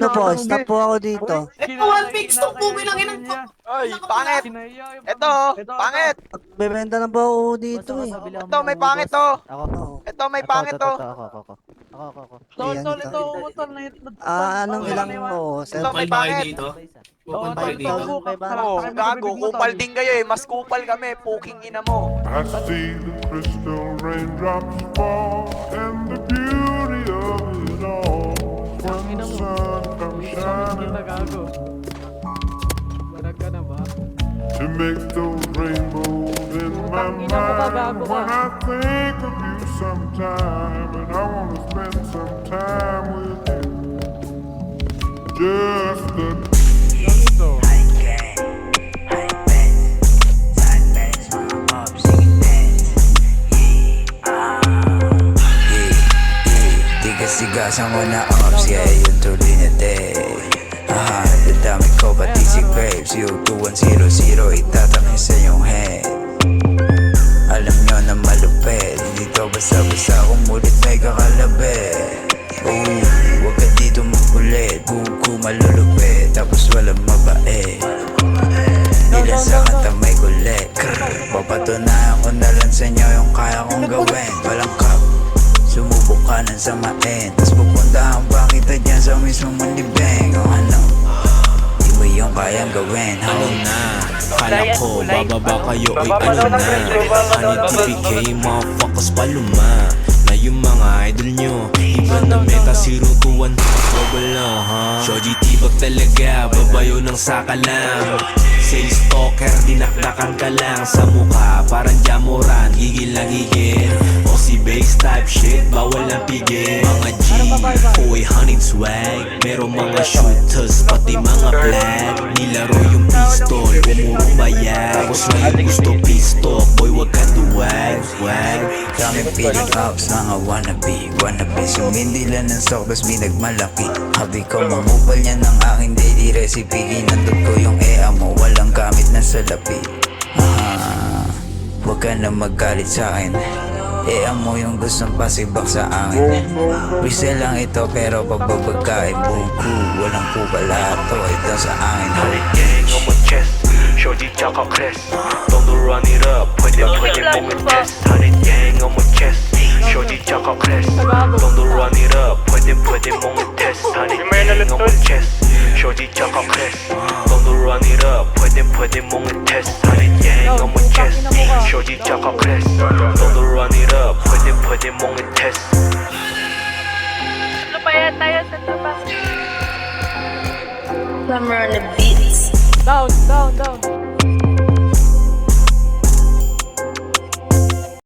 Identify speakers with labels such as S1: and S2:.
S1: ano po, stop po ako dito.
S2: Ito, one to, pugi lang inang to.
S3: Oy, pangit! Ito, pangit!
S1: Bebenta na po ako dito eh.
S3: Ito, may pangit to!
S4: Ako,
S1: Oo.
S3: Ito, may pangit to!
S4: Ako, ako, ako. Ako, ako, ako.
S5: Tol, tol,
S1: ito.
S5: ito, motor na hit.
S1: Ah, anong ilang sir?
S3: Ito, may
S2: ba
S3: pangit!
S2: Kupal ba kayo dito?
S3: Oo, gago, kupal din kayo eh. Mas kupal kami, puking ina mo.
S6: I see the crystal raindrops fall and the beauty of it all. When the sun comes shining
S5: Kita gago. Barag ka na ba?
S6: to make those rainbows in my
S5: Putang ina mo ka,
S6: mind.
S5: gago ka.
S6: When I think of you sometime and I wanna spend some time with you. Just
S7: Tigas-tigasan ko na ops, yeah, yun tuloy na day Ah, dadami ko pati si Grapes Yung 2100 itatakin sa iyong head. Alam nyo na malupit Hindi to basta-basta kumulit may kakalabit. Ooh, huwag ka dito makulit Buko malulupit Tapos walang mabait. Ilan sa kanta may kulit Papatunayan ko na lang sa inyo yung kaya kong gawin Walang cup Sumubok ka ng samain Tas pupuntahan pa kita dyan sa mismong malibeng O ano? Di mo yung kayang gawin
S8: Ano
S7: How
S8: na? Kala ko, bababa kayo, oy ano na? Honey TPK, motherfuckers paluma. Na yung mga idol nyo Iba na meta, zero to one na, ha? Shoji tibag talaga, babayo ng saka lang. Sales stalker, dinakdakan ka lang. Sa mukha, parang jamuran Gigil na gigil base type shit, bawal ang pigil. Mga G, Hoy honey swag. Merong mga shooters, pati mga black. Nilaro yung pistol, umurong bayag Tapos ngayon gusto pistol, boy wag ka duwag Wag.
S7: Daming piling ups, mga wannabe Wannabe, sumindi lang ng stock Tas binagmalaki Habi ko mamupal niya ng aking daily recipe. Ginandog ko yung ea mo Walang gamit na salapi Ah, Huwag ka na magalit sa akin Ea mo yung gustong pasibak sa akin Resell lang ito pero pagbabagkain Buku, walang pupalato Ito sa akin
S8: gang on my chest Shorty tsaka crest Don't do run it up Pwede pwede mong i-test Honey gang on my chest Shorty tsaka crest Don't do run it up Pwede pwede mong i-test Honey gang on my chest Shorty tsaka crest Don't do run it up Pwede pwede mong i-test Honey gang on my chest Shorty tsaka crest
S9: Lupayan tayo sa lupa. Summer on the beats.
S5: Down, down, down.